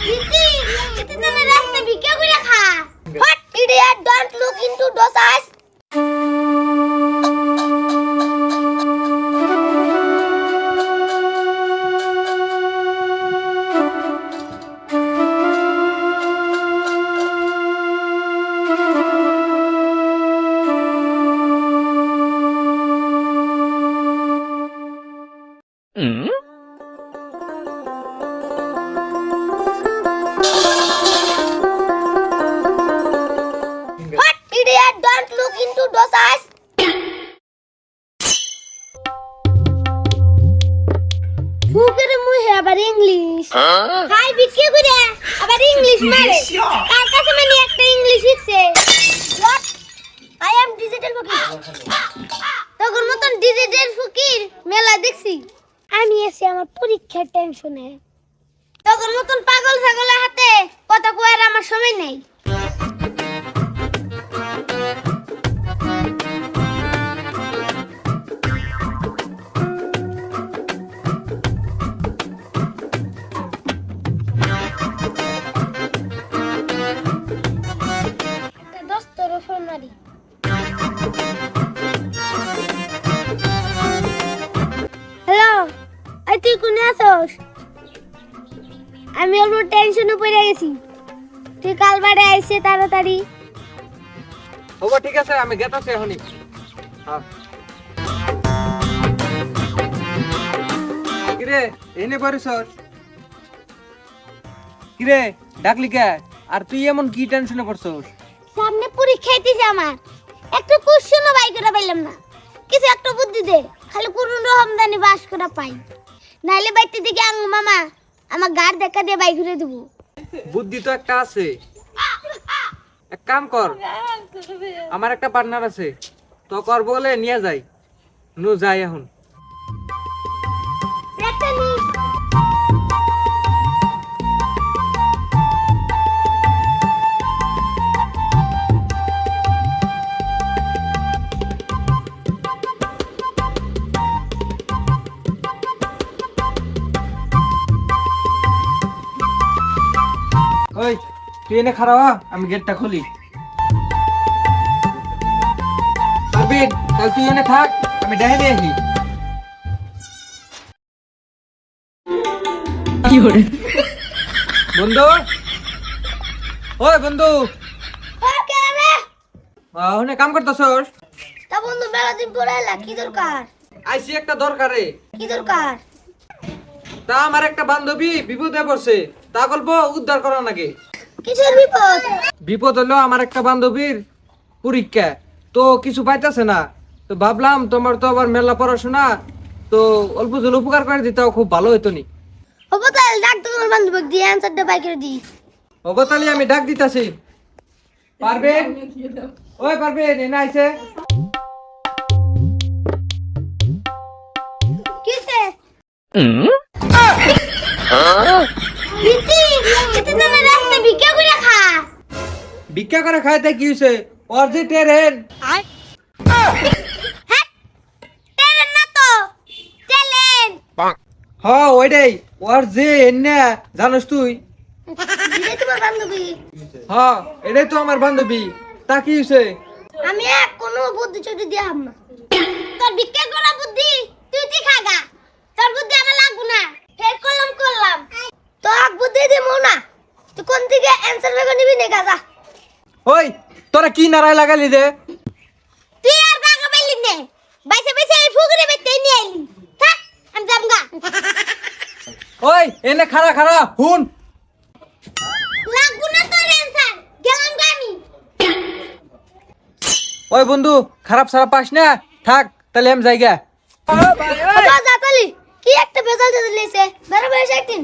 দিদি এটা না রাস্তা ভিক্ষা করে খা what idiot don't look into dosas ফুকের মুহে আবার ইংলিশ হাই ভিক্ষা করে। আবার ইংলিশ মারে। কার কাছে মানে একটা ইংলিশ শিখছে। আই অ্যাম ডিজিটাল ফকির। তখন মতন ডিজিটাল ফকির মেলা দেখছি। আমি এসে আমার পরীক্ষার টেনশনে তখন মতন পাগল ছাগলের হাতে কথা কয়ার আমার সময় নেই। তুই কোনে আছোস? আমি টেনশনে পড়ে গেছি। তুই কাল বাড়ি আইসে তাড়াতাড়ি। হব ঠিক আছে আমি গেতাছি এখনই। হ্যাঁ। কিরে এনে পারিস কিরে ডাকলি কে? আর তুই এমন কি টেনশনে পড়ছস? সামনে পরীক্ষা দিছে আমার। একটা কোশ্চেনও বাই করে পাইলাম না। কিছু একটা বুদ্ধি দে খালি কোন রহমদানি বাস করা পাই। নাইলে বাইতে দিকে আং মামা আমার গার দেখা দিয়ে বাই ঘুরে দেবো। বুদ্ধি তো একটা আছে। এক কাম কর, আমার একটা পার্টনার আছে। তো কর বলে নিয়ে যাই। নু, যাই এখন। ওই তুই এনে খারাপ আমি গেটটা খুলি। তাহলে তুই এনে থাক আমি দেখে দিয়ে আসি। বন্ধু? ওই বন্ধু। ওখানে কাম করতেছস? তা বন্ধু বেলা দিন পরে এলা কি দরকার? আইসি একটা দরকারে। কি দরকার? তা আমার একটা বান্ধবী বিপদে পড়ছে। তা গল্প উদ্ধার করা নাকি? কিসের বিপদ? বিপদ হলো আমার একটা বান্ধবীর পরীক্ষা। তো কিছু পাইতেছে না। তো ভাবলাম তোমার তো আবার মেলা পড়াশোনা তো অল্প জল উপকার করে দিতাও খুব ভালো হতো নি। হব তাহলে ডাক তো তোমার বান্ধব দিয়ে অ্যান্সারটা বাই করে দিই। অবতালি আমি ডাক দিতাছি। পারবেন ওই পারবেন এনে আইছে। কিসে? বিতি এটা না রাস্তা ভিক্ষা করে খা। ভিক্ষা করে খাইতে কি হয়েছে ওর যে ট্রেন। হ্যাঁ না তো টেলেন হ ওইটাই। ওর যে এনে জানোস তুই? দিদি হ এটাই তো আমার বান্ধবী। তা কি হয়েছে আমি এক কোনো বুদ্ধি চুদ্ধি দিয়ে হাম না। তোর ভিক্ষা করা বুদ্ধি তুই তুই খাগা তোর বুদ্ধি আমার লাগবো না ফের করলাম করলাম তো এক বুদ্ধি দিমু না তুই কোন দিকে অ্যান্সার বেগে নিবি নে গাজা। ওই তোরা কি নারায় লাগালি রে তুই আর বাগা পাইলি নে। বাইসে বাইসে এই ফুগরে বেতে নিয়ে আইলি। থাক আমি যামগা ওই এনে খারা খারা হুন। লাগবো না তোর অ্যান্সার গেলাম গা আমি। ওই বন্ধু খারাপ সারাপ পাস না? থাক তাহলে আমি যাই গা। যা তালি কি একটা বেজাল দিতে লেছে বেরো বেরো একদিন